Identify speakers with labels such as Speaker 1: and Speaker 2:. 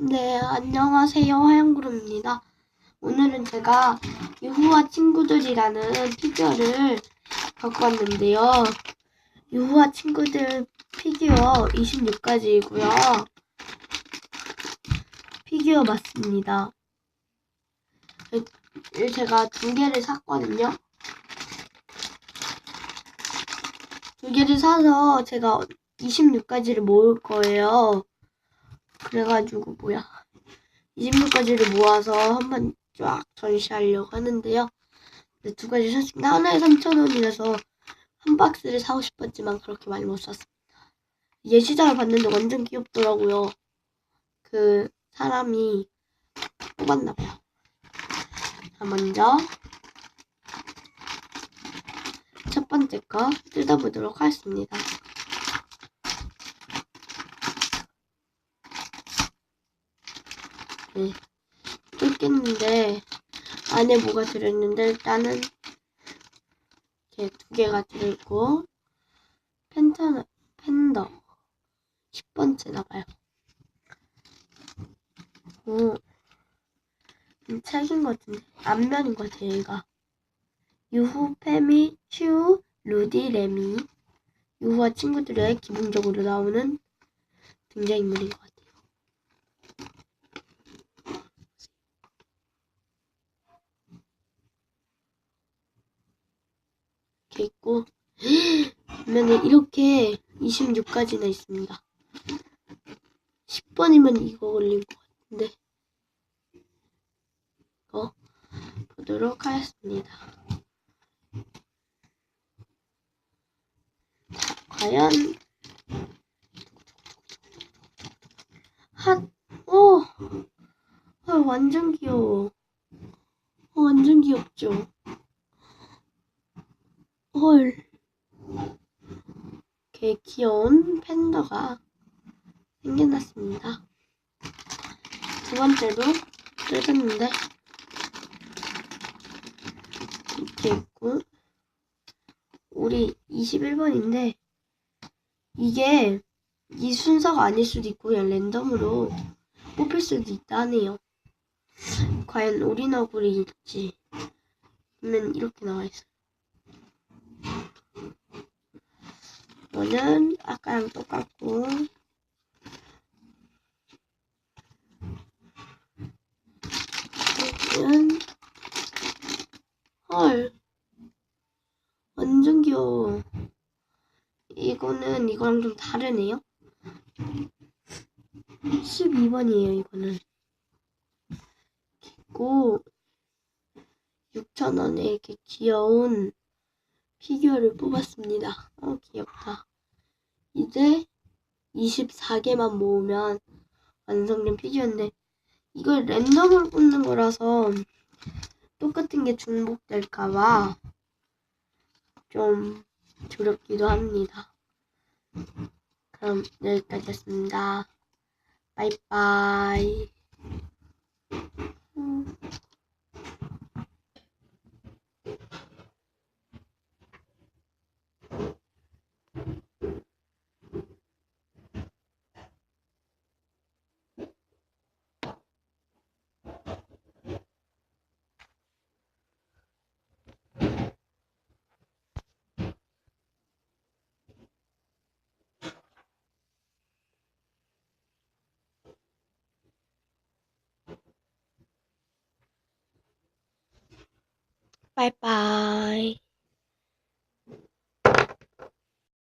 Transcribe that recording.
Speaker 1: 네, 안녕하세요. 하얀구름입니다. 오늘은 제가 유후와 친구들이라는 피규어를 갖고 왔는데요. 유후와 친구들 피규어 26가지이고요. 피규어 맞습니다. 이- 제가 두 개를 샀거든요. 두 개를 사서 제가 26가지를 모을 거예요. 그래가지고 뭐야 26가지를 모아서 한번 쫙 전시하려고 하는데요. 네, 두 가지 샀습니다. 하나에 3,000원이라서 한 박스를 사고 싶었지만 그렇게 많이 못 샀습니다. 예시장을 봤는데 완전 귀엽더라고요. 그 사람이 뽑았나봐요. 자, 먼저 첫 번째 거 뜯어보도록 하겠습니다. 네. 뜯겠는데 안에 뭐가 들어있는데 일단은 이렇게 두 개가 들어있고 펜터 펜더 10번째 나가요. 오, 음, 책인 것 같은데 앞면인 것 같아요. 얘가 유후, 페미, 츄, 루디, 레미 유후와 친구들의 기본적으로 나오는 등장인물인 것 같아요. 이렇게 있고 보면은 이렇게 26가지나 있습니다. 10번이면 이거 걸린 것 같은데 이거 보도록 하겠습니다. 자, 과연 핫, 오, 헐, 완전 귀여워. 어, 완전 귀엽죠? 헐. 이렇게 귀여운 팬더가 생겨났습니다. 두 번째로 뜯었는데 이렇게 있고 우리 21번인데 이게 이 순서가 아닐 수도 있고 그냥 랜덤으로 뽑힐 수도 있다네요. 과연 오리너구리일지 는 이렇게 나와 있어요. 이거는 아까랑 똑같고. 이거는 헐. 완전 귀여워. 이거는 이거랑 좀 다르네요. 12번이에요 이거는. 있고 6,000원에 이렇게 귀여운 피규어를 뽑았습니다. 어, 귀엽다. 이제 24개만 모으면 완성된 피규어인데 이걸 랜덤으로 뽑는 거라서 똑같은 게 중복될까봐 좀 두렵기도 합니다. 그럼 여기까지였습니다. 바이바이. 바이바이.